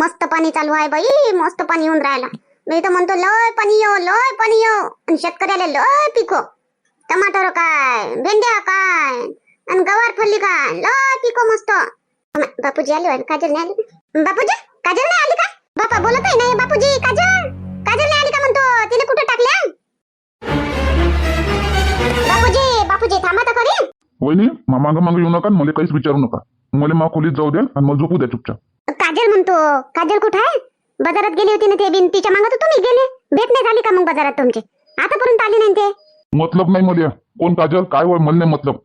मस्त पाणी चालू आहे बाई मस्त पाणी येऊन राहिला. मी तर म्हणतो लय पाणी येऊ लय पाणी येऊ आणि शेतकऱ्याला लय पिको टमाटर काय भेंड्या काय आणि गवार फल्ली काय लय पिको मस्त. बापूजी आले वाटतं. काजल नाही आली का? बापूजी काजल नाही आली का? बापा बोलत आहे नाही बापूजी काजल काजल नाही आली का म्हणतो? तिने कुठे टाकल्या बापूजी बापूजी थांबा तर खरी. वहिनी मामा माग येऊ नका मला काहीच विचारू नका. मला मा खोलीत जाऊ द्या आणि मला झोपू द्या चुपचाप. म्हणतो काजल कुठे आहे? बाजारात गेली होती ना ते बिन तिच्या मागं तर तुम्ही गेले. भेट नाही झाली का मग बाजारात तुमची? आतापर्यंत आली नाही ते. मतलब नाही मला. कोण काजल? काय वय मला नाही मतलब.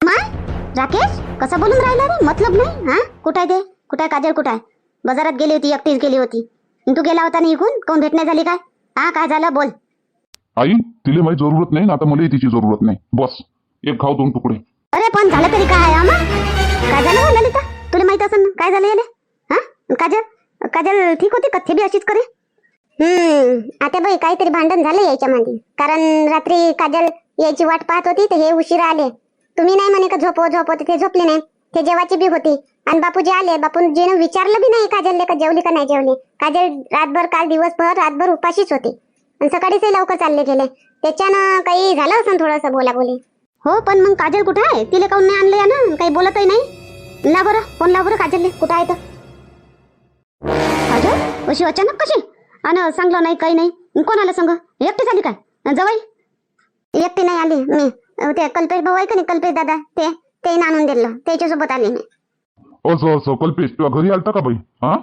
मग राकेश? कसं बोलून राहिला रे? मतलब नाही? हा? कुठं आहे ते? कुठं आहे काजल? कुठं आहे? बाजारात गेली होती एकटीच गेली होती. आणि तू गेला होता ना इकून? कोण भेट नाही झाली काय? हा काय झालं? बोल. आई तिला माझी जरूरत नाही ना? आता मला तिची जरूरत नाही. बस. एक खाऊ दोन तुकडे. अरे पण झालं तरी काय? आमा काय झालं हो ललिता? तुला माहीत असेल ना? काय झालं याले? काजल काजल ठीक होती का? ते बी अशीच करे? हम्म आता बाई काहीतरी भांडण झालं याच्यामध्ये कारण रात्री काजल यायची वाट पाहत होती तर हे उशिरा आले. तुम्ही नाही म्हणे का झोपव झोपव तर ते झोपले नाही. ते जेवाची बी होती. आणि बापूजी आले. बापूजीने विचारलं बी नाही काजलले का जेवली का नाही जेवली. काजल रातभर काल दिवसभर रातभर उपाशीच होती. आणि सकाळीच हे लवकर चालले गेले. त्याच्यानं काही झालं असं थोडंसं बोला बोली हो पण मग काजल कुठं आहे? तिला काऊन नाही आणलं या ना काही बोलतही नाही? ला बरं फोन ला बरं काजलले. कुठं आहे तर काजल अशी अचानक कशी? आणि सांगलं नाही काही नाही. कोण आलं संग? एकटी झाली काय? जवाई एकटी नाही आली मी. ते कल्पेश भाऊ आहे का नाही कल्पेश दादा? ते ते आणून दिलं. त्याच्यासोबत आली मी. असं असं. कल्पेश तुला घरी आलता का बाई? हा?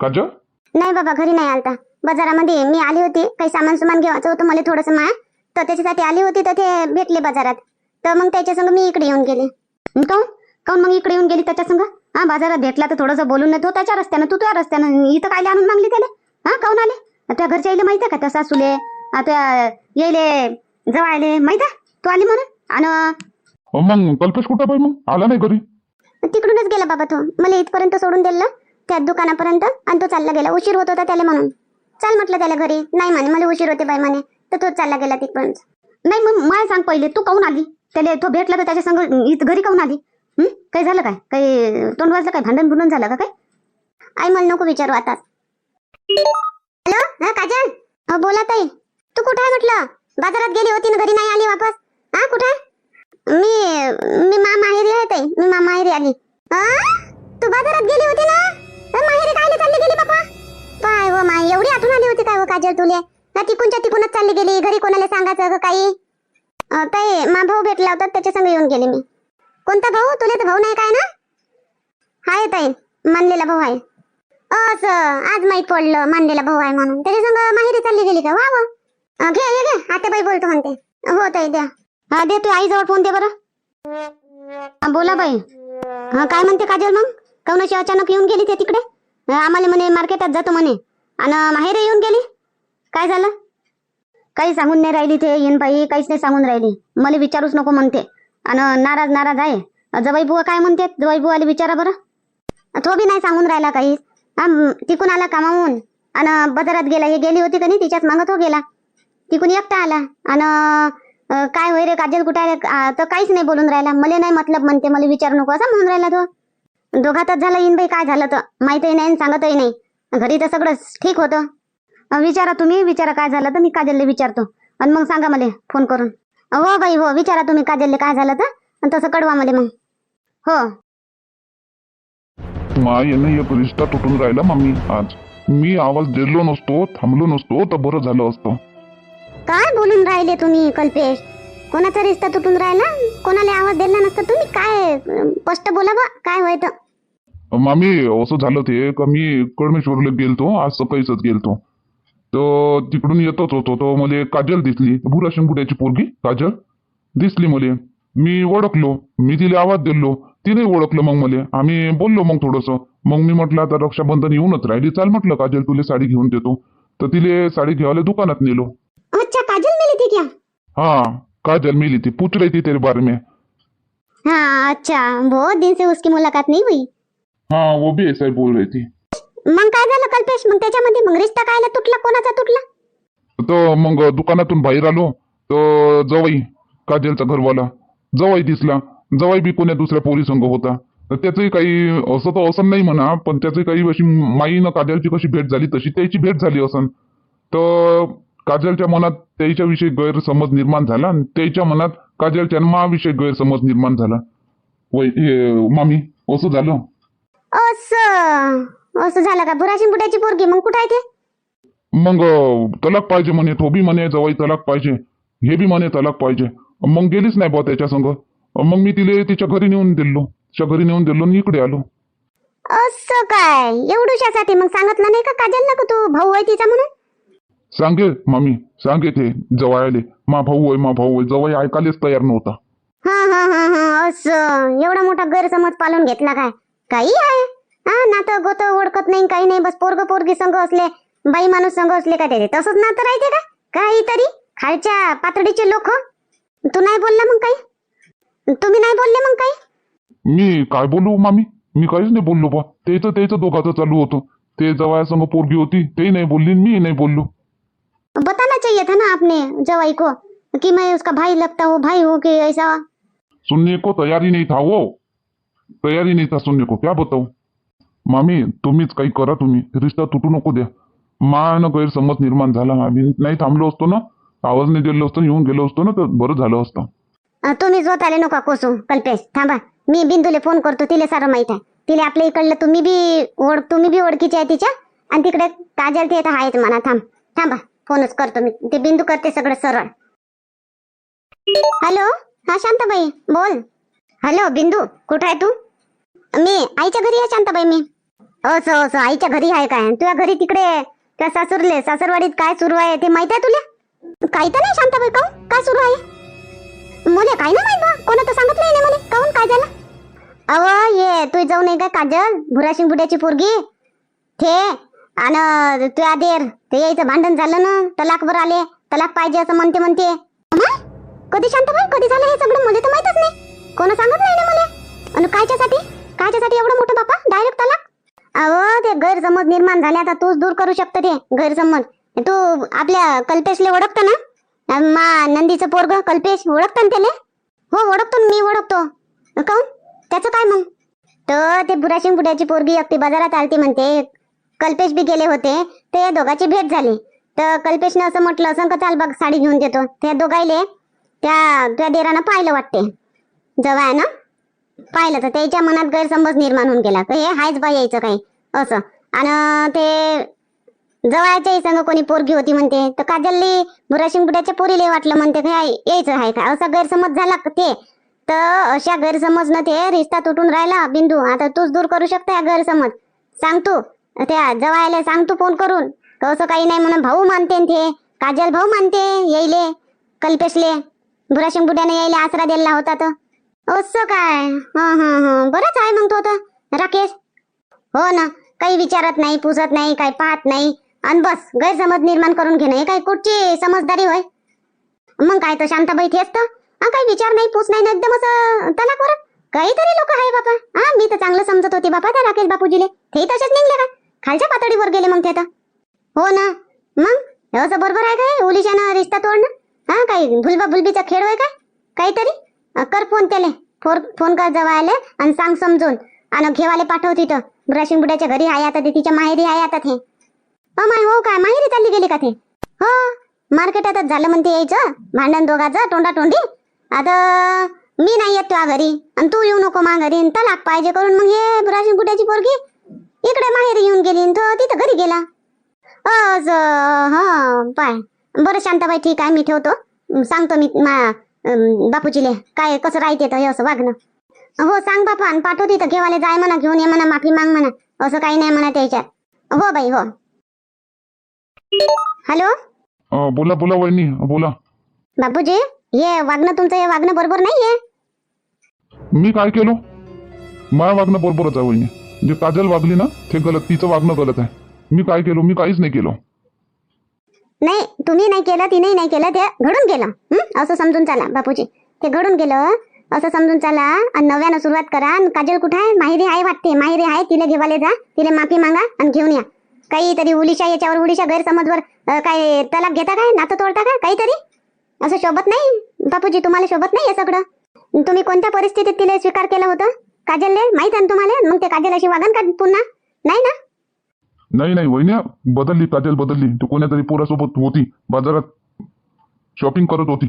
काजल? नाही बाबा घरी नाही आलता. बाजारामध्ये मी आली होती. काही सामान सुमान घ्यायचं होतं मला थोडंसं माया तर त्याच्यासाठी आली होती तर ते भेटले बाजारात. तर मग त्याच्या संग मी इकडे येऊन गेले. काऊन काऊन मग इकडे येऊन गेली त्याच्या संग? हा बाजारात भेटला तर थोडंसं बोलून नाही तो त्याच्या रस्त्यानं तू त्या रस्त्यानं इथं काय आणून मागली त्याला? हा काऊन आले? त्या घरच्या आईले माहिती आहे का त्या सासूले? आ, त्या येईले जवायले माहिती आहे? तू आली म्हणून? आणि मग कल्पेश कुठं मग? आला नाही घरी. तिकडूनच गेला बाबा तो. मला इथपर्यंत सोडून दिलं त्या दुकानापर्यंत आणि तो चालला गेला. उशीर होत होता त्याला म्हणून. चाल म्हटलं त्याला घरी. नाही म्हणे मला उशीर होते बाई म्हणे. तर तो चालला गेला तिकडून नाही मग मला सांग पहिले तू काऊन आली? त्याला तो भेटला तर त्याच्या संग इथं घरी काऊन आली? हं? काही झालं काय? काही तोंड वाजलं काय? भांडण भुंडण झालं का काय? आई मला नको विचारू आता. हॅलो? हा काजल? अ, बोला ताई. तू कुठे आहे म्हटलं? बाजारात गेली होती ना घरी नाही आली वापस? हा कुठे आहे? मी मी मा माहेरी आहे ताई. मी मा माहेरी आली. आ? तू बाजारात गेली होती ना? तर माहेरी कायले चालली गेली बापा? काय व माय एवढी आठवण आली होती काय व काजल तुले? ना तिकूनच्या तिकूनच चालली गेली. घरी कोणाला सांगायचं का काही? अ, ताई मा भाऊ भेटला होता त्याच्या संग येऊन गेले मी. कोणता भाऊ? तुला तर भाऊ नाही काय ना? हाय ताई मानलेला भाऊ आहे. असं आज माहीत पडलं मानलेला भाऊ आहे म्हणून. त्याच्या संग माहेरी चालली गेली का? वा वा. घे घे घे. आता बाई बोलतो म्हणते. हो ताई द्या. हा दे तू आईजवळ फोन दे बरं. बोला बाई. हा काय म्हणते काजल मग? काऊन अचानक येऊन गेली ते तिकडे? आम्हाला म्हणे मार्केटात जातो म्हणे. आणि माहेर येऊन गेली? काय झालं? काही सांगून नाही राहिली ते येईन बाई काहीच नाही सांगून राहिली. मला विचारूच नको म्हणते. आणि नाराज नाराज आहे. जवाई बुवा काय म्हणते? जवाई बुवाला विचारा बरं. तो बी नाही सांगून राहिला काही. हा तिकून आला कामावून. आणि बाजारात गेला. हे गेली होती का नाही? तिच्याच मागत हो गेला. तिकून एकटा आला. आणि काय होय रे काजल? कुठे आले तर काहीच नाही बोलून राहिला. मला नाही मतलब म्हणते. मला विचारू नको. असं म्हणून राहिला तो. दोघातच झालं येईन बाई. काय झालं तर? माहितही नाही आणि सांगतही नाही. घरी तर सगळं ठीक होतं. विचारा तुम्ही. विचारा काय झालं तर मी काजलला विचारतो. आणि मग सांगा मला. फोन करून. हो बाई हो. विचारा तुम्ही काजलले काय झालं तर. तसं कळवा मला मग. हो. एक रिश्ता तुटून राहिला मम्मी आज. मी आवाज दिलो नसतो थांबलो नसतो तर बरं झालं असतं. काय बोलून राहिले तुम्ही कल्पेश? कोणाचा रिश्ता तुटून राहिला? कोणाला आवाज दिला नसता तुम्ही? काय स्पष्ट बोला बा काय होय तर. मामी असं झालं ते का मी कडमेश्वरला गेलतो आज सकाळीच गेलतो. तर तिकडून येतच होतो. तर मला काजल दिसली. भुरा शिंबुड्याची पोरगी काजल. दिसली मला. मी ओळखलो. मी तिला आवाज दिलो. तिने ओळखलं मग मला. आम्ही बोललो मग थोडंसं. मग मी म्हटलं आता रक्षाबंधन येऊनच राहिली. चाल म्हटलं काजल तुला साडी घेऊन देतो. तर तिले साडी घ्यायला दुकानात नेलो. अच्छा काजल मिली थी क्या? हाँ काजल मिली थी पूछ रही थी तेरे बारे में. हाँ अच्छा. बहुत दिन से उसकी मुलाकात नहीं हुई? हाँ वो भी ऐसा ही बोल रही थी. मग काय झालं कल्पेश? मग त्याच्यामध्ये मग रिश्ता कायला तुटला? कोणाचा तुटला? तर मग दुकानातून बाहेर आलो. तर जवाई काजलचा घरवाला. जवाई दिसला. जवाई बी कोण्या दुसऱ्या पोरी संघ होता. तर त्याचंही काही असं तर असं नाही म्हणा पण त्याची काही अशी माई न काजलची कशी भेट झाली तशी त्याची भेट झाली असन तर काजलच्या मनात त्याच्याविषयी गैरसमज निर्माण झाला आणि त्याच्या मनात काजलच्या माविषयी गैरसमज निर्माण झाला. वै हे, मामी असं झालं. असं झालं का? बुराशी बुड्याची पोरगी मग कुठं आहे ते? मग तलाक पाहिजे म्हणे तो बी म्हणे जवाई तलाक पाहिजे. हे बी म्हणे तलाक पाहिजे. मग गेलीच नाही बा त्याच्या संग. मग मी तिले तिच्या घरी नेऊन दिलो. तिच्या घरी नेऊन दिलो आणि इकडे आलो. असं काय? एवढूशासाठी मग सांगितलं नाही का काजल ना का तू? भाऊ आहे तिचा म्हणून? सांगे मामी. सांगे ते जवायले मा भाऊ होय मा भाऊ होय. जवाई ऐकायलाच तयार नव्हता. हा हा हा हा. असं. एवढा मोठा गैरसमज पालून घेतला काय? काही आहे. हा नातं गोत ओळखत नाही काही नाही बस पोरग पोरगी संघ असले बाई माणूस संघ असले का ते तसंच नातं राहते का? काहीतरी खालच्या पातळीचे लोक? तू नाही बोलला मग काही? तुम्ही नाही बोलले मग काही? मी काय बोलू मामी? मी काहीच नाही बोललो बा. तेच तेच दोघाचं चालू होतं. ते जवायासंग पोरगी होती ते नाही बोलली मी नाही बोललो. बताना चाहिए था ना आपने जवाई को कि मैं उसका भाई लगता हूँ भाई हूँ कि ऐसा? सुनने को तयारी नहीं था वो। तयारी नहीं था सुनने को क्या बताऊ? मामी तुम्हीच काही करा तुम्ही. रिश्ता तुटू नको द्या. मान गैरसमज निर्माण झाला. आम्ही नाही थांबलो असतो ना? आवाज नाही दिलो असतो येऊन गेलो असतो ना? तर बरं झालं असतं. तुम्ही तुम्ही आले नका कोसू कल्पेश. थांबा. मी बिंदूले फोन करतो तिला सारं माहीत आहे. तिला आपल्या इकडलं तुम्ही बी ओळख तुम्ही बी ओळखीचे आहे तिच्या? आणि तिकडे काजल ते तर आहेच म्हणा थांब. थांबा फोनच करतो मी. ते बिंदू करते सगळं सरळ. हॅलो? हा शांताबाई बोल. हॅलो बिंदू कुठं आहे तू? मी आईच्या घरी आहे शांताबाई मी. हो, असं असं आईच्या घरी आहे काय? तुझ्या घरी तिकडे त्या सासूरले सासरवाडीत काय सुरू आहे ते माहीत आहे तुला? काही तर नाही शांताबाई काहून? काय सुरू आहे? मुले काय ना माहीत कोणा तर सांगितलं नाही मला. काहून काय झालं? अव ये तू जाऊ नाही का काजल? भुराशिंग बुड्याची पोरगी. थे आणि तुझ्या देर. ते यायचं भांडण झालं ना तलाकवर आले. तलाक पाहिजे असं म्हणते म्हणते. कधी कधी शांताबाई? कधी झालं हे सगळं? मुले तर माहितच नाही. कोण सांगत नाही ना मला? आणि कायच्यासाठी? कायच्यासाठी एवढं मोठं बापा? डायरेक्ट तलाक? अहो ते गैरसमज निर्माण झाले. आता तूच दूर करू शकतो ते गैरसमज तू आपल्या कल्पेशले ओळखतो ना? मा नंदीचं पोरग कल्पेश ओळखतो ना त्याला? हो ओळखतो ना, मी ओळखतो. काऊन त्याचं काय मग? तर ते बुराशिंग बुड्याची पोरगी अगदी बाजारात आलती म्हणते. कल्पेश बी गेले होते. ते या भेट झाली. तर कल्पेशनं असं म्हटलं असं का चाल बघ साडी घेऊन देतो? त्या दोघायले त्या त्या देरानं पाहिलं वाटते. जवळ ना? पाहिलं तर त्याच्या मनात गैरसमज निर्माण होऊन गेला. तर हे हायच बाई यायचं काही. असं. आणि ते जवळच्याही संग कोणी पोरगी होती म्हणते तर काजलली बुराशिंग पोरीले वाटलं म्हणते काय यायचं आहे का? असा गैरसमज झाला का ते? तर अशा गैरसमज न ते रिश्ता तुटून राहिला. बिंदू आता तूच दूर करू शकता हा गैरसमज. सांग तू. त्या जवायला सांग तू फोन करून. असं काही नाही म्हणून भाऊ मानते ते. काजल भाऊ मानते येईले कल्पेशले. बुराशिंग बुड्याने आसरा दिला होता तर. असं काय? हा हा हा. बरंच आहे मग तो तर राकेश? हो ना. काही विचारत नाही पुसत नाही काही पाहत नाही. आणि बस गैरसमज निर्माण करून घेणं हे काय कुठची समजदारी होय? मग काय तर शांताबाई तेच तर. काही विचार नाही पूस नाही एकदम असं तलाक वर काहीतरी लोक आहे बापा. हा मी तर चांगलं समजत होते बापा त्या राकेश बापूजीले. ते तसेच निघले का? खालच्या पातळीवर गेले मग ते तर हो ना. मग? असं बरोबर आहे काय? ओलिशानं रिश्ता तोडणं? हा काही भुलबा भुलबीचा खेळ होय काय? काहीतरी? कर फोन त्याले. फोन फोन कर जवळ आणि सांग समजून. आणि घेवाले पाठव तिथं. ब्रशिंग बुड्याच्या घरी आहे आता ते तिच्या माहेरी आहे आता ते. माय हो काय माहेरी चालली गेली का ते? हो मार्केटातच झालं म्हणते यायचं. भांडण दोघाचं तोंडा तोंडी. आता मी नाही येत तुझ्या घरी. आणि तू येऊ नको मा घरी. तलाक पाहिजे करून मग हे ब्रशिंग बुड्याची पोरगी इकडे माहेरी येऊन गेली तो तिथं घरी गेला. असं पाय. बरं शांताबाई ठीक आहे मी ठेवतो. सांगतो मी मा बापूजीले काय कसं राहते तर हे असं वागणं. हो सांग बापा आणि पाठव तिथं घेवाले जाय म्हणा घेऊन ये म्हणा माफी माग म्हणा असं काही नाही म्हणा त्याच्यात. हो बाई हो. हॅलो? बोला बोला वहिनी बोला. बापूजी हे वागणं तुमचं हे वागणं बरोबर नाहीये? मी काय केलो? माझं वागणं बरोबरच आहे वहिनी. जे काजल वागली ना ते गलत तिचं वागणं गलत आहे. मी काय केलो? मी काहीच नाही केलो. नाही तुम्ही नाही केलं तिनेही नाही केलं ते घडून गेलं. असं समजून चाला बापूजी. ते घडून गेलं असं समजून चाला आणि नव्यानं सुरुवात करा आणि काजल कुठं आहे? माहिरी आहे वाटते माहिरी आहे तिला घेवाले जा तिला माफी मागा आणि घेऊन या. काहीतरी उलिशा याच्यावर उलिशा गैरसमजवर काय तलाक घेता काय? नातं तोडता काय? काहीतरी? असं शोभत नाही? बापूजी तुम्हाला शोभत नाही हे सगळं? तुम्ही कोणत्या परिस्थितीत तिला स्वीकार केलं होतं? काजलले? माहीत आहे ना तुम्हाला? मग ते काजल अशी वागन का पुन्हा? नाही ना? नाही नाही वहिन्या बदलली काजल बदलली. तू कोण्या पोरासोबत होती. बाजारात शॉपिंग करत होती.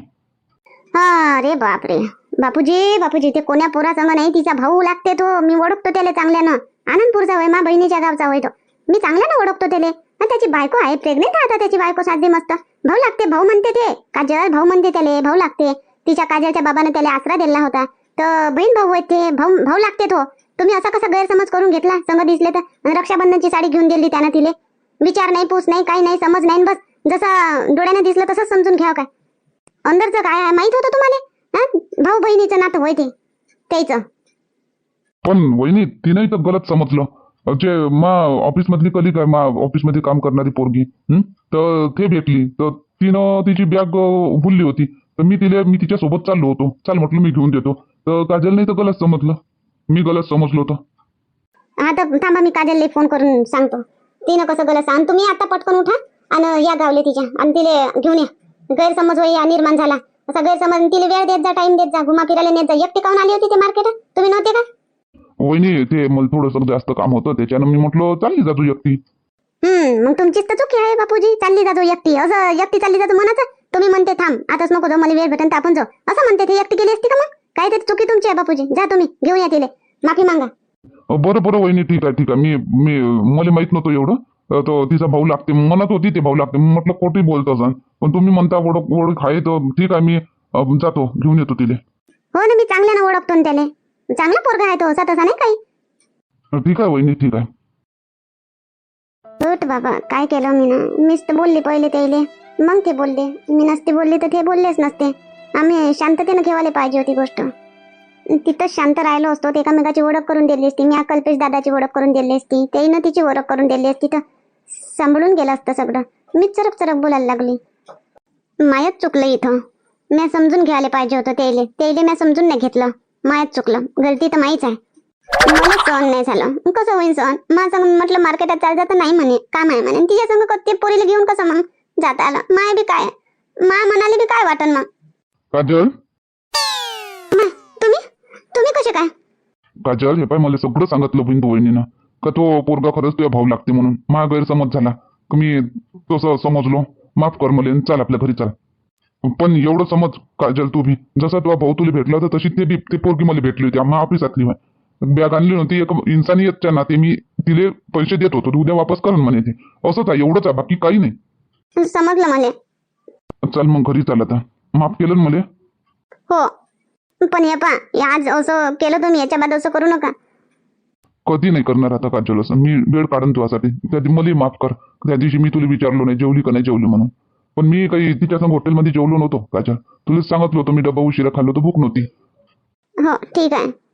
हा रे बापरे. बापूजी बापूजी ते कोण्या पोरासंग नाही तिचा भाऊ लागते तो. मी ओळखतो त्याला चांगल्यानं. आनंदपूरचा होय मा बहिणीच्या गावचा होय तो. मी चांगल्यानं ओळखतो त्याला. आणि त्याची बायको आहे प्रेग्नेंट आहे आता त्याची बायको साधी मस्त. भाऊ लागते भाऊ म्हणते ते. काजल भाऊ म्हणते त्याले भाऊ लागते. तिच्या काजलच्या बाबानं त्याला आसरा दिला होता. तर बहीण भाऊ आहेत ते भाऊ भाऊ लागते तो. तुम्ही असा कसा गैरसमज करून घेतला? संग दिसले तर. रक्षाबंधनची साडी घेऊन दिली त्यानं तिले. विचार नाही पूस नाही काही नाही समज नाही बस. जसं डोळ्याने दिसलं तसंच समजून घ्याव काय? अंदरचं काय आहे? माहीत होतं तुम्हाला? भाऊ बहिणीचं नातं होय ते. त्याचं. पण वहिनी तिनेही तर गलत समजलं. जे मा ऑफिस मधली कलिक आहे मा ऑफिसमध्ये काम करणारी पोरगी तर ते भेटली. तर तिनं तिची बॅग भुलली होती. तर मी तिला मी तिच्या सोबत चाललो होतो. चाल म्हटलं मी घेऊन देतो. तर काजलने तर गलत समजलं. मी गलत समजलो होतं. तर थांबा मी काजलला फोन करून सांगतो. तिनं कसं गलं सांग तुम्ही आता पटकन उठा आणि या गावले तिच्या आणि तिले घेऊन या. गैरसमज होई निर्माण झाला. असा गैरसमज तिला वेळ देत जा टाइम देत जा घुमा फिरायला नेत जा. एकटी काऊन आली होती ते मार्केटात तुम्ही नव्हते का? वहिनी ते मला थोडंसं जास्त काम होतं. त्याच्यानं मी म्हटलं चालली जा तू एकटी. हम्म मग तुमचीच तर चुकी आहे बापूजी. चालली जातो एकटी. असं एकटी चालली जातो म्हणाचं तुम्ही म्हणते थांब आताच नको जाऊ मला वेळ भेटन तर आपण जाऊ. असं म्हणते ते एकटी गेली असती का मग? काय ते चुकी तुमची आहे बापूजी. जा तुम्ही घेऊन या तिले. माफी मागा. बरं बरं वहिनी ठीक आहे ठीक आहे. मी मी मला माहीत नव्हतं एवढं. तो तिचा भाऊ लागते म्हणत होती ते भाऊ लागते. मी म्हटलं कोठी बोलतो सण पण तुम्ही म्हणता ओळख ओळख आहे तर ठीक आहे मी अं, जातो घेऊन येतो तिले. हो ना मी चांगल्यानं ओळखतो ना त्याले. चांगला पोरगा आहे तो असा तसा नाही काही. ठीक आहे वहिनी ठीक आहे. उठ बाबा काय केलं मी ना मीच तर बोलली पहिले त्याले मग ते बोलले. मी नसते बोलली तर ते बोललेच नसते. आम्ही शांततेनं ठेवायला पाहिजे होती गोष्ट. तिथंच शांत राहिलो असतो ते एकामेकाची ओळख करून दिली असती मी कल्पेश दादाची ओळख करून दिली असती तेही तिची ओळख करून दिली असती तर सांभाळून गेलं असतं सगळं. मीच चरक चरक बोलायला लागली. मायच चुकलं इथं. मी समजून घ्यायला पाहिजे होतं तेले त्याले मी समजून नाही घेतलं. मायाच चुकलं. गलती तर माहीच आहे. मला सहन नाही झालं. कसं होईल सहन? माझं म्हटलं मार्केटात चालत तर नाही म्हणे. काम आहे म्हणे? तिच्या संग ते पोरीला घेऊन कसं मग जाता आलं? माय बी काय माय म्हणाले बी काय वाटन मग? काजल? मा, तुम्ही? तुम्ही कसे काय? काजल हे पाय मला सगळं सांगितलं बिंदू वहिनीनं. का तो पोरगा खरंच तुझ्या भाऊ लागते म्हणून. माझा गैरसमज झाला. का मी तसं समजलो? माफ कर मला चाल आपल्या घरी चाल. पण एवढं समज काजल तू बी. जसा तुझा भाऊ तुला भेटला होता तशी ते बी ते पोरगी मला भेटली होती. आम्हा ऑफिसातली. बॅग आणली नव्हती एक इन्सानियतच्या नाते मी तिले पैसे देत होतो. तू उद्या वापस कर म्हणे ते. असंच आहे एवढंच आहे बाकी काही नाही. समजलं मला. चल मग घरी चाल आता. माफ केलं ना मला? हो. पण हे पा आज असं केलं तुम्ही याच्या बाद असं करू नका. कधी नाही करणार आता काजल असं. मी वेळ काढून तुझ्यासाठी. त्या दिवशी मला माफ कर. त्या दिवशी मी तुला विचारलो नाही जेवली का नाही जेवली म्हणून. पण मी काही तिच्या संग हॉटेलमध्ये जेवलो नव्हतो काजल. तुला सांगितलं होतं मी डबा उशिरा खाल्लो तर भूक नव्हती. हो ठीक आहे.